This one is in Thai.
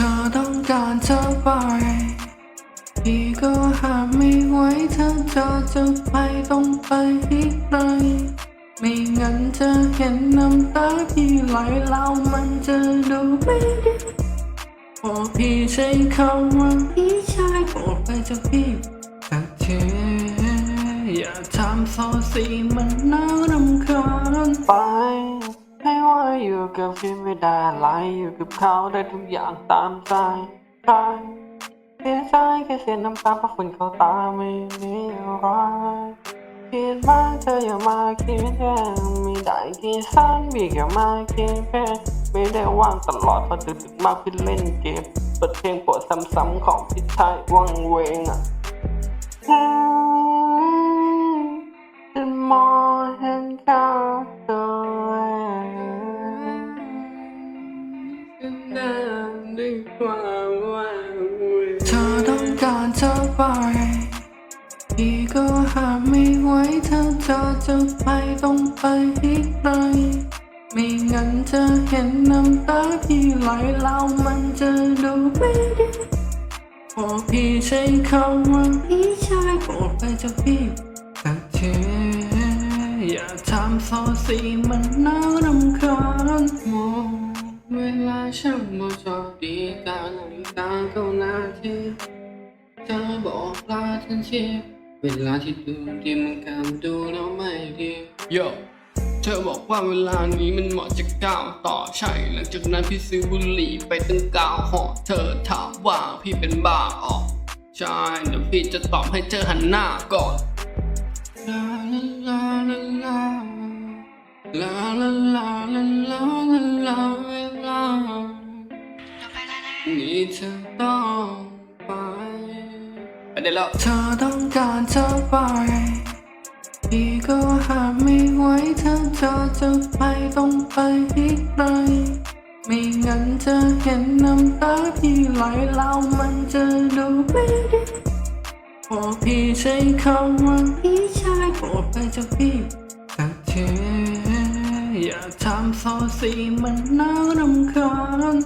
ธอต้องการเธอไปพี่ก็ห้ามไม่ไหวถ้าเธอจะไปต้องไปให้ไกลไม่งั้นจะเห็นน้ำตาพี่ไหลแล้วมันจะดูไม่ดีพอพี่ใช้คำว่าพี่ชายโปรดไปจากพี่สักทีอย่าทำโซซีมันน่ารำคาญไป ให้ว่าอยู่กับพี่ไม่ได้ไลอยู่กับเขาได้ทุกอย่างตามใจใช่เสียใจแค่เสียน้ำตาเพราะคนเขาตาไม่มีอะไรคิดว่าเธออย่ามาคิดแย่ไม่ได้คิดสั้นพี่อย่ามาคิดแค่ไม่ได้ว่างตลอดเพราะดึกมากพี่เล่นเกมเปิดเพลงโปรดซ้ำๆของพี่ชายวังเวงอะ นั่นด้วยความว่างเวเธอต้องการเธอไปพี่ก็ห้ามไม่ไหวถ้าเธอจะไปต้องไปให้ไกลไม่งั้นจะเห็นน้ำตาพี่ไหลแล้วมันจะดูไม่ดีพอพี่ใช้คำว่าพี่ชายโปรดไปจากพี่สักทีอย่าทำโซซีมันน่ารำคาญมอง เวลาช่างบ่จอดีการนาฬิกาเก้านาทีเธอบอกลาทันทีเวลาที่ดูดีมันกำดูแล้วไม่ดีโยเธอบอกว่าเวลานี้มันเหมาะจะก้าวต่อใช่ หลังจากนั้นพี่ซื้อบุหรี่ไปตั้งเก้าห่อเธอถามว่าพี่เป็นบ้าออกใช่เดี๋ยวพี่จะตอบให้เธอหันหน้าก่อนลาลาลาลาลาลาลาลาลาลาลาเวลา นี่เธอต้องไปไปได้แล้วเธอต้องการเธอไปพี่ก็ห้ามไม่ไหวถ้าเธอจะไปต้องไปให้ไกลไม่งั้นจะเห็นน้ำตาพี่ไหลแล้วมันจะดูไม่ดีพอพี่ใช้คำว่าพี่ชายโปรดไปจากพี่สักทีอย่าทำโซซีมันน่ารำคาญ